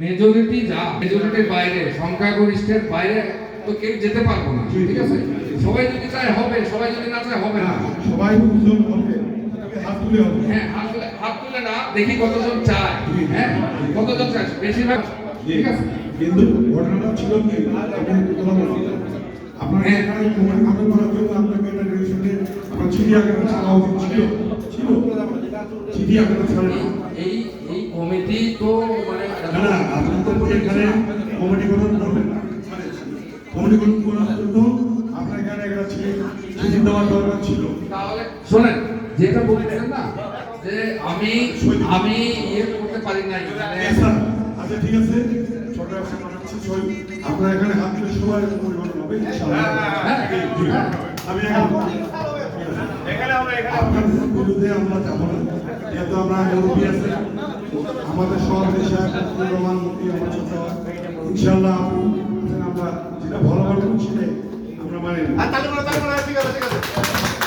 Majority যা মেজরিটির বাইরে সংখ্যাগরিষ্ঠের বাইরে তো কেউ যেতে পারব না ঠিক আছে? সবাই যদি চায় হবে সবাই যদি না চায় হবে না। সবাই হবে হাত তুলে হবে। হ্যাঁ হাত তুলে না দেখি কতজন চায় হ্যাঁ? কতজন চায় বেশিরভাগ ঠিক আছে? কিন্তু ঘটনাটা ছিল কি আপনার হ্যাঁ। এখানে তোমার করার জন্য আপনাকে এটা আপনার ছিল চিঠি আকারে ছাড়া না এই এই কমিটি তো মানে না আপনি তো এখানে কমিটি গঠন করবেন না। কমিটি গঠন করার জন্য আপনার এখানে একটা চিঠি দেওয়ার দরকার ছিল। তাহলে শোনেন যেটা বলছেন না যে আমি আমি ইয়ে করতে পারি নাই। হ্যাঁ, স্যার আচ্ছা ঠিক আছে। সরকার আপনার এখানে হাত সবাই পরিবর্তন হবে ইনশাআল্লাহ। হ্যাঁ, জি, আমি আপনাদের বিরুদ্ধে আমরা যাব না। আমরা মুরব্বী আছে আমাদের সভাপতি সাহেব রহমান মুফতি আমার যেটা ভালো আমরা